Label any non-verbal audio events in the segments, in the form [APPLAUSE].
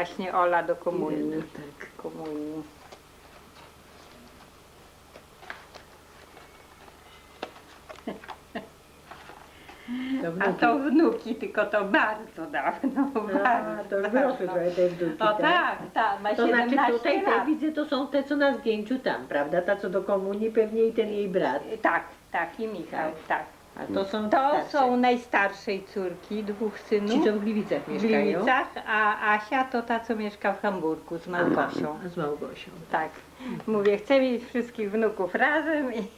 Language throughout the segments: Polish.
Właśnie Ola do komunii. Tak. komunii. To A wnuki. to wnuki, tylko to bardzo dawno. A, bardzo to już dawno. wyrosły trochę te wnuki. O tak, tak, ma To znaczy 17 tutaj te lat. widzę, to są te, co na zdjęciu tam, prawda? Ta, co do komunii pewnie i ten jej brat. Tak, tak, i Michał, tak. A to są To starsze. są najstarszej córki, dwóch synów. Ci, co w Gliwicach w mieszkają. Gliwicach, a Asia to ta, co mieszka w Hamburgu z Małgosią. [CLEARS THROAT] Z Małgosią. Tak. Mówię, chcę mieć wszystkich wnuków razem i [LAUGHS]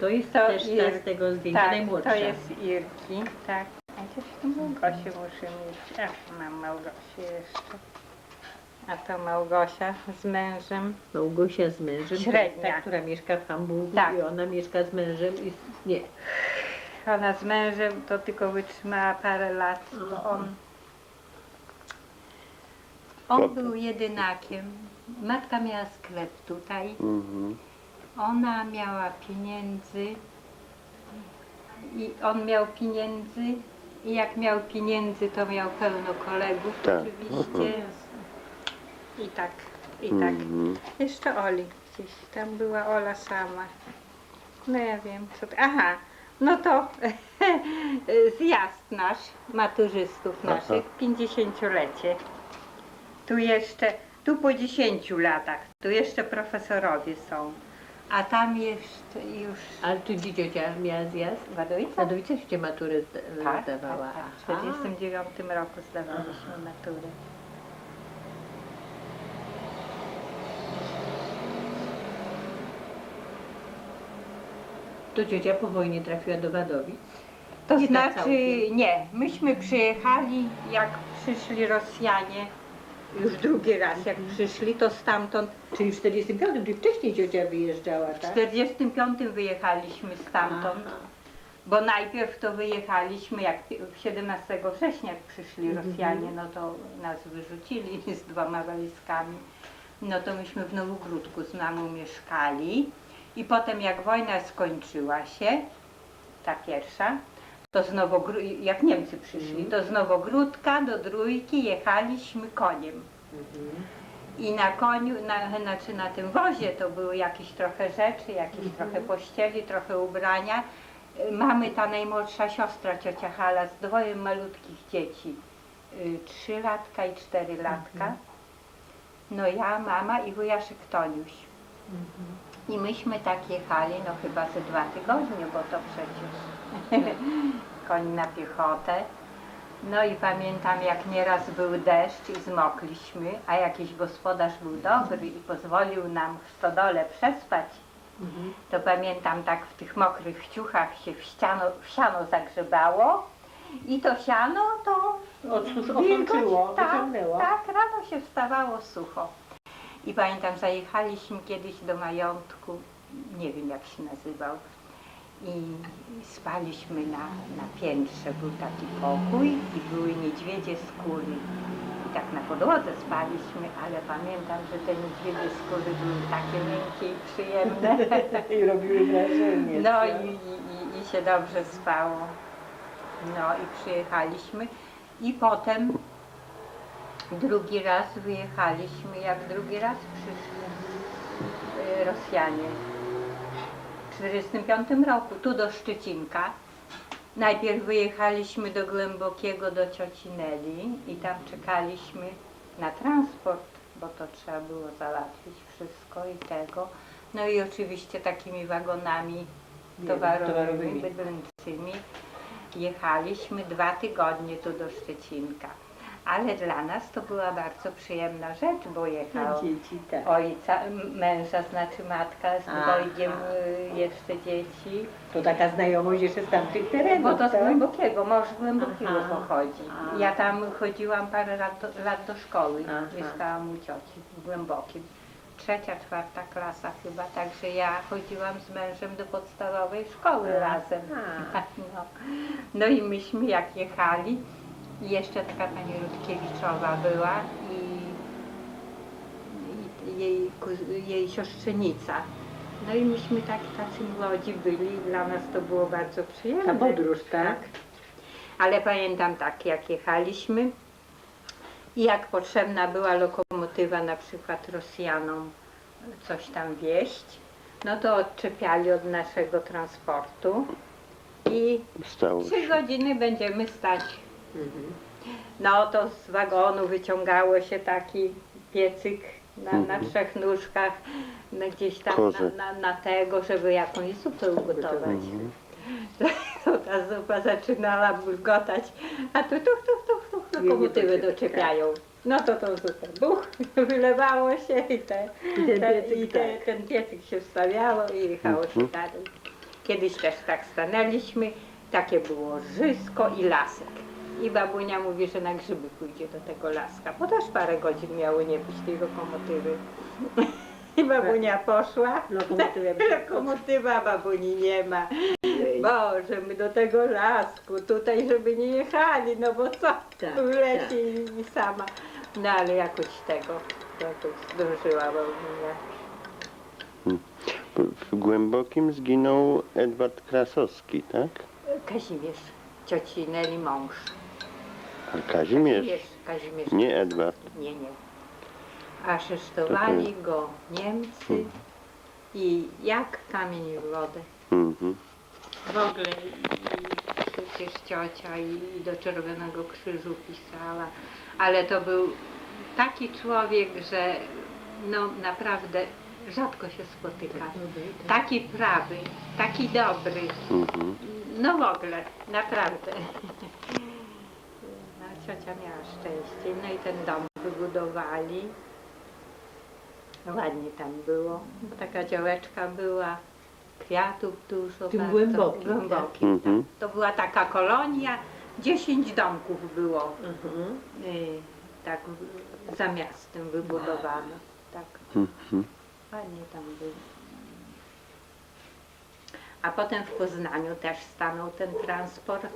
To jest To też jest- z tego zdjęcia tak, najmłodsza. to jest Irki, tak. A gdzieś tu Małgosię muszę mieć. Ach, mam Małgosię jeszcze. A to Małgosia z mężem. Małgosia z mężem. Średnia. Ta, która mieszka w Hamburgu Tak. i ona mieszka z mężem i nie. Ona z mężem to tylko wytrzymała parę lat, bo on, on był jedynakiem. Matka miała sklep tutaj. Mhm. Ona miała pieniędzy i on miał pieniędzy i jak miał pieniędzy, to miał pełno kolegów Tak. oczywiście. I tak, i tak. Mhm. Jeszcze Oli gdzieś, tam była Ola sama. No ja wiem, co to... Aha, no to [LAUGHS] zjazd nasz, maturzystów Aha. naszych, 50-lecie. Tu jeszcze, tu po 10 latach, tu jeszcze profesorowie są. A tam jeszcze już... Ale tu gdzie ciocia miała zjazd? Wadowica? Wadowica się maturę zda- Tak, zdawała. tak, tak. W 49 roku zdawaliśmy maturę. To ciocia po wojnie trafiła do Wadowic. To Nie tak znaczy, całkiem. nie, myśmy przyjechali, jak przyszli Rosjanie, już drugi raz jak przyszli, to stamtąd, Czyli w 45, czyli wcześniej ciocia wyjeżdżała, w tak? 45 wyjechaliśmy stamtąd, Aha. bo najpierw to wyjechaliśmy, jak pi- 17 września jak przyszli Mhm. Rosjanie, no to nas wyrzucili [LAUGHS] z dwoma walizkami. No to myśmy w Nowogródku z mamą mieszkali i potem jak wojna skończyła się, ta pierwsza, to z Nowogró- jak Niemcy przyszli, Mhm. to z Nowogródka do Trójki jechaliśmy koniem. Mhm. I na koniu, na, znaczy na tym wozie to były jakieś trochę rzeczy, jakieś Mhm. trochę pościeli, trochę ubrania. Mamy ta najmłodsza siostra, ciocia Hala, z dwojem malutkich dzieci. Y, Trzy latka i cztery latka. Mhm. No ja, mama i wujaszek Toniuś. I myśmy tak jechali, no chyba ze dwa tygodnie, bo to przecież [LAUGHS] koń na piechotę. No i pamiętam, jak nieraz był deszcz i zmokliśmy, a jakiś gospodarz był dobry i pozwolił nam w stodole przespać. Mhm. To pamiętam, tak w tych mokrych ciuchach się w, ściano, w siano zagrzebało i to siano to wilgoć, osączyło, tak, tak, rano się wstawało sucho. I pamiętam, zajechaliśmy kiedyś do majątku, nie wiem jak się nazywał, i spaliśmy na, na piętrze. Był taki pokój i były niedźwiedzie skóry. I tak na podłodze spaliśmy, ale pamiętam, że te niedźwiedzie skóry były takie miękkie i przyjemne. [LAUGHS] I robiły wrażenie. No i, i, i się dobrze spało. No i przyjechaliśmy i potem drugi raz wyjechaliśmy, jak drugi raz przyszli y, Rosjanie. W 1945 roku, tu do Szczecinka. Najpierw wyjechaliśmy do Głębokiego, do cioci Neli i tam czekaliśmy na transport, bo to trzeba było załatwić wszystko i tego. No i oczywiście takimi wagonami towarowymi, towarowymi. bydlęcymi jechaliśmy dwa tygodnie tu do Szczecinka. Ale dla nas to była bardzo przyjemna rzecz, bo jechał dzieci, tak. ojca, męża, znaczy matka z Aha. dwojgiem y, jeszcze dzieci. To taka znajomość jeszcze z tamtych terenów, Bo to z tak? głębokiego, mąż z głębokiego Aha. pochodzi. Ja tam chodziłam parę lat do, lat do szkoły, Aha. mieszkałam u cioci w głębokim. Trzecia, czwarta klasa chyba, także ja chodziłam z mężem do podstawowej szkoły razem. [LAUGHS] No. no i myśmy jak jechali, jeszcze taka pani Rutkiewiczowa była i, i jej, jej siostrzenica No i myśmy tak, tacy młodzi byli, dla nas to było bardzo przyjemne. Ta podróż, tak? Ale pamiętam tak, jak jechaliśmy i jak potrzebna była lokomotywa na przykład Rosjanom coś tam wieść, no to odczepiali od naszego transportu i Stało trzy godziny będziemy stać. No to z wagonu wyciągało się taki piecyk na, na Mhm. trzech nóżkach, no gdzieś tam na, na, na tego, żeby jakąś zupę ugotować. Mhm. [LAUGHS] To ta zupa zaczynała bulgotać, a tu tuch, tuch, tuch, tuch, lokomotywy doczepiać, doczepiają. No to tą zupę buch, [LAUGHS] wylewało się i, te, I ten te, piecyk, i te, tak. ten piecyk się wstawiało i jechało się Mhm. dalej. Kiedyś też tak stanęliśmy, takie było żysko i lasek. I babunia mówi, że na grzyby pójdzie do tego laska, bo też parę godzin miało nie być tej lokomotywy. I babunia poszła, Lokomotywa [LAUGHS] lokomotywa babuni nie ma. Boże, my do tego lasku, tutaj żeby nie jechali, no bo co, Tak, w lesie i, i sama. No ale jakoś tego, to tu zdążyła babunia. W Głębokim zginął Edward Krasowski, tak? Kazimierz, cioci Neli mąż. A Kazimierz, Kazimierz. nie Edward. Nie, nie. Aresztowali go Niemcy i jak kamień w wodę. Mhm. W ogóle i przecież ciocia i, i do Czerwonego Krzyżu pisała, ale to był taki człowiek, że no naprawdę rzadko się spotyka. Taki prawy, taki dobry, Mhm. no w ogóle, naprawdę. Ciocia miała szczęście, no i ten dom wybudowali. Ładnie tam było, bo taka działeczka była, kwiatów dużo. Tym bardzo, głębokim, tak? głębokim Mhm. tak. To była taka kolonia, 10 domków było Mhm. y, tak w- za miastem wybudowano. Tak. Mhm. Ładnie tam było. A potem w Poznaniu też stanął ten transport.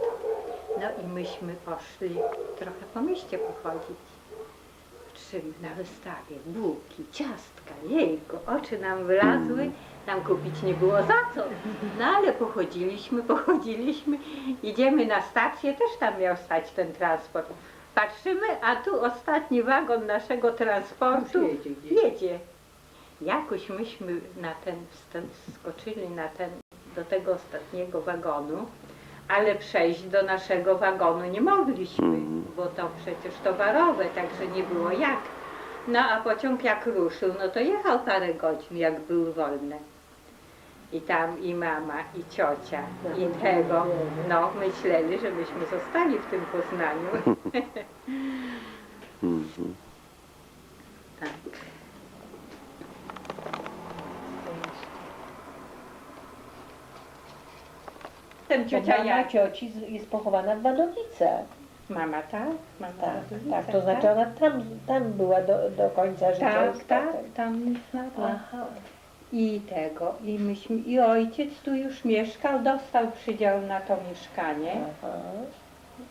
No i myśmy poszli trochę po mieście pochodzić. Czym na wystawie bułki, ciastka, jejku, oczy nam wylazły, tam kupić nie było za co. No ale pochodziliśmy, pochodziliśmy, idziemy na stację, też tam miał stać ten transport. Patrzymy, a tu ostatni wagon naszego transportu jedzie gdzieś. jedzie. Jakoś myśmy na ten, wsta- skoczyli na ten, do tego ostatniego wagonu, ale przejść do naszego wagonu nie mogliśmy, Mhm. bo to przecież towarowe, także nie było jak. No a pociąg jak ruszył, no to jechał parę godzin, jak był wolny. I tam i mama, i ciocia, i tego, no myśleli, żebyśmy zostali w tym Poznaniu. [LAUGHS] Mhm. Tak. Ten ciocia Mama cioci z- jest pochowana w Wadowicach. Mama tak? Mama Tak, tak, to znaczy ona tam, tam była do, do końca życia. Tak, tak, potem. tam. Aha. I tego, i myśmy, i ojciec tu już mieszkał, dostał przydział na to mieszkanie Aha.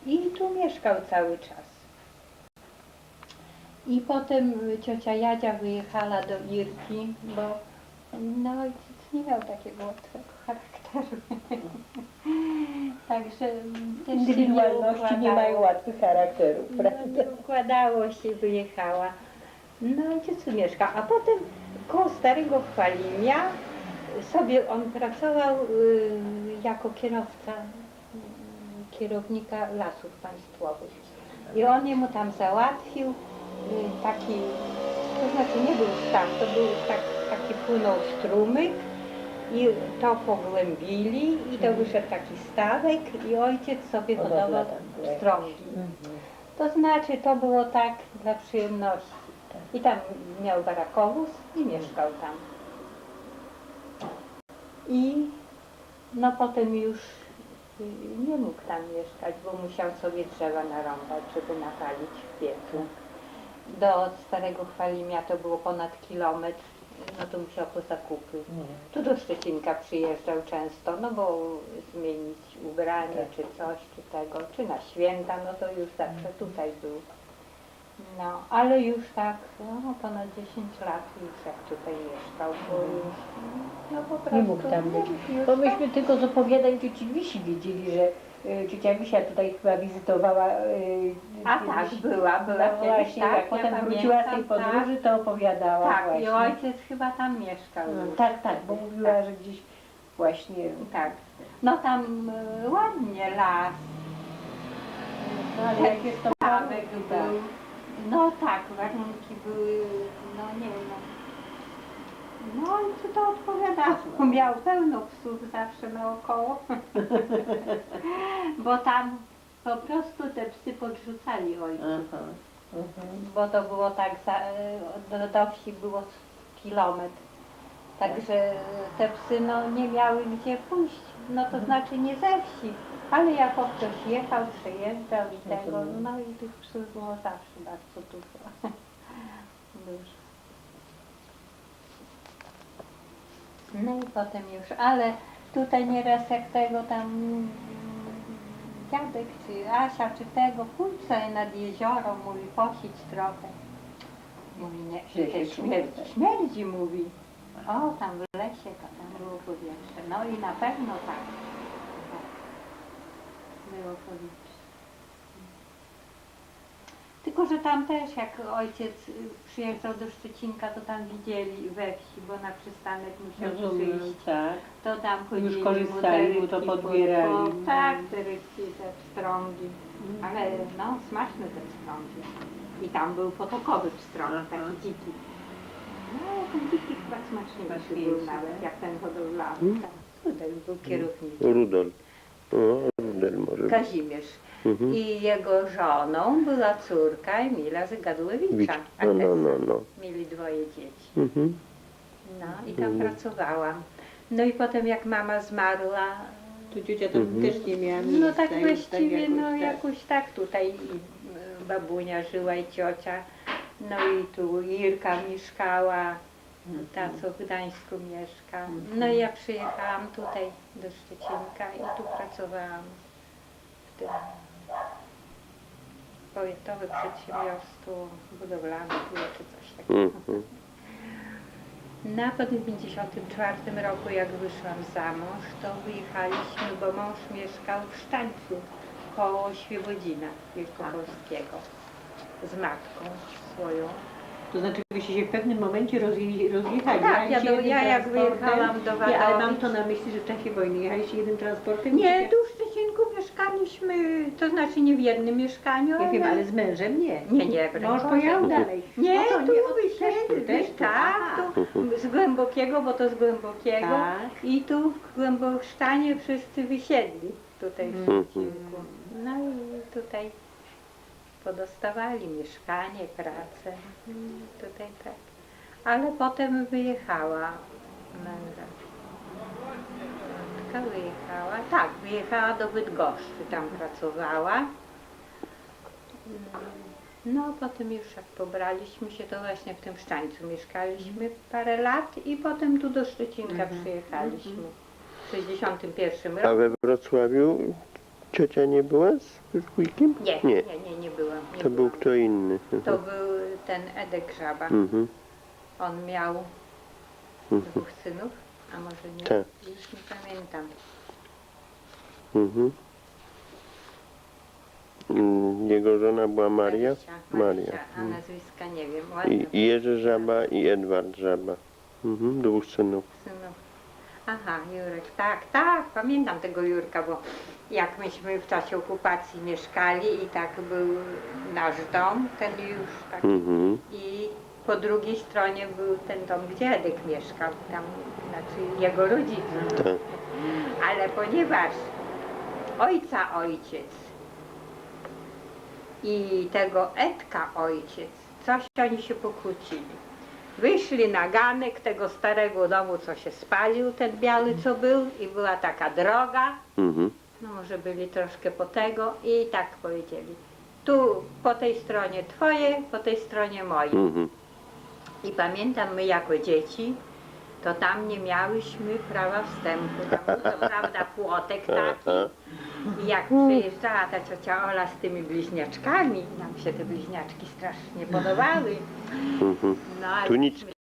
i tu mieszkał cały czas. I potem ciocia Jadzia wyjechała do Irki, bo no ojciec nie miał takiego łatwego. [LAUGHS] Także mm, też się nie Indywidualności nie mają układało. łatwych charakterów, No, prawda? nie układało się, wyjechała. No ojciec tu mieszka, a potem koło starego Chwalimia sobie on pracował y, jako kierowca, y, kierownika lasów państwowych. I on jemu tam załatwił y, taki, to znaczy nie był staw, to był tak, taki płynął strumyk i to pogłębili i to wyszedł taki stawek i ojciec sobie Hodowla hodował tam była strągi. To znaczy to było tak dla przyjemności. I tam miał barakowóz i mieszkał tam. I no potem już y, nie mógł tam mieszkać, bo musiał sobie drzewa narąbać, żeby napalić w piecu. Do Starego Chwalimia to było ponad kilometr, no to musiał po zakupy. Tu do Szczecinka przyjeżdżał często, no bo zmienić ubranie Tak. czy coś, czy tego, czy na święta, no to już zawsze tutaj był. No, ale już tak, no, ponad 10 lat już jak tutaj mieszkał, bo już, no po prostu Nie mógł tam być. Bo tak- myśmy tylko z opowiadań cioci Wisi wiedzieli, że ciocia Wisia tutaj chyba wizytowała. y, A tak, była, była No kiedyś, właśnie, tak, jak ja potem wróciła z tej pamiętam, podróży, to opowiadała Tak, właśnie. i ojciec chyba tam mieszkał No, tak, tak, bo mówiła, tak. że gdzieś właśnie. Tak. No tam y, ładnie las, No, ale jak jest to tak. był. No tak, warunki były, no nie wiem. No, no i co to odpowiadało? Miał pełno psów zawsze naokoło. [LAUGHS] Bo tam po prostu te psy podrzucali. Aha. Mhm. Bo to było tak, za, do, do wsi było kilometr. Także te psy no, nie miały gdzie pójść. No to znaczy nie ze wsi. Ale jako ktoś jechał, przejeżdżał i tego, Rozumiem. no i tych psów było zawsze bardzo dużo. [LAUGHS] Dużo. No i potem już, ale tutaj nieraz jak tego tam mm, dziadek czy Asia czy tego, pójdź sobie nad jezioro, mówi, posić trochę. Mówi, nie, Że się śmierdzi, śmierdzi, mówi. O, tam w lesie, to tam było powietrze. No i na pewno tak. tak. Było powietrze. Tylko, że tam też jak ojciec y, przyjeżdżał do Szczecinka, to tam widzieli we wsi, bo na przystanek musiał Rozumiem, przyjść. tak. To tam chodzili Już korzystali, mu to podbierali. po- Tak, te rybki, te pstrągi. Ale no, smaczne te pstrągi. I tam był potokowy pstrąg, Aha. taki dziki. No, ten dziki chyba smaczniejszy Smaczniejszy, był nawet, tak? jak ten hodowlany. Mm. Tak. Tutaj był kierownik. Rudol. O, Kazimierz. Mhm. I jego żoną była córka Emila. Zygadłowicza. No, no, no, no. Mieli dwoje dzieci. Mhm. No i tam Mhm. pracowałam. No i potem jak mama zmarła, Tu ciocia tam Mhm. też nie miała no miejsca tak już, właściwie, jakoś no tak. jakoś tak tutaj i y, babunia żyła i ciocia. No i tu Irka mieszkała, ta co w Gdańsku mieszka. No i ja przyjechałam tutaj do Szczecinka i tu pracowałam tym powiatowe przedsiębiorstwo budowlane było czy coś takiego. No a potem w 54 roku jak wyszłam za mąż, to wyjechaliśmy, bo mąż mieszkał w Sztańcu koło Świebodzina Wielkopolskiego z matką swoją. To znaczy byście się w pewnym momencie rozje, rozjechali. Tak, ja do- ja jak wyjechałam do Nie, ale mam Wadowic- to na myśli, że w czasie wojny jechaliście jednym transportem? Nie, tu mieszkaliśmy, to znaczy nie w jednym mieszkaniu, Ja wiem, ale z mężem nie. Nie, nie, broń Mąż pojechał dalej. Nie, No to tu od- też wysiedli, tu, też tu. tak, Aha. tu z Głębokiego, bo to z Głębokiego. Tak. I tu w Głęboksztanie wszyscy wysiedli tutaj w Mhm. Szczecinku. No i tutaj podostawali mieszkanie, pracę. Mm, Tutaj tak. Ale potem wyjechała męża. Matka wyjechała, tak, wyjechała do Bydgoszczy, tam pracowała. Mm, No, potem już jak pobraliśmy się, to właśnie w tym Szczańcu mieszkaliśmy parę lat i potem tu do Szczecinka przyjechaliśmy. W 61 A roku. we Wrocławiu ciocia nie była z wujkiem? Nie, Nie. nie, nie, byłam. Nie To był byłam. kto inny. To Mhm. był ten Edek Żaba. Mhm. On miał Mhm. dwóch synów, a może nie? Tak. Już nie pamiętam. Mhm. Mm, Jego żona była Maria? Marysia, Maria. Marysia, a Mhm. nazwiska nie wiem. I i Jerzy Żaba i Edward Żaba. Mhm. Dwóch synów. synów. Aha, Jurek, tak, tak, pamiętam tego Jurka, bo jak myśmy w czasie okupacji mieszkali i tak był nasz dom, ten już taki Mhm. i po drugiej stronie był ten dom, gdzie Edek mieszkał, tam, znaczy jego rodziców. Tak. Ale ponieważ ojca ojciec i tego Edka ojciec, coś oni się pokłócili. Wyszli na ganek tego starego domu, co się spalił, ten biały, co był, i była taka droga, Mhm. no może byli troszkę po tego, i tak powiedzieli. Tu po tej stronie twoje, po tej stronie moje. Mhm. I pamiętam, my jako dzieci, to tam nie miałyśmy prawa wstępu. Tam był to prawda płotek taki. I jak przyjeżdżała ta ciocia Ola z tymi bliźniaczkami, nam się te bliźniaczki strasznie podobały. Mhm. No, ale Tuniczki.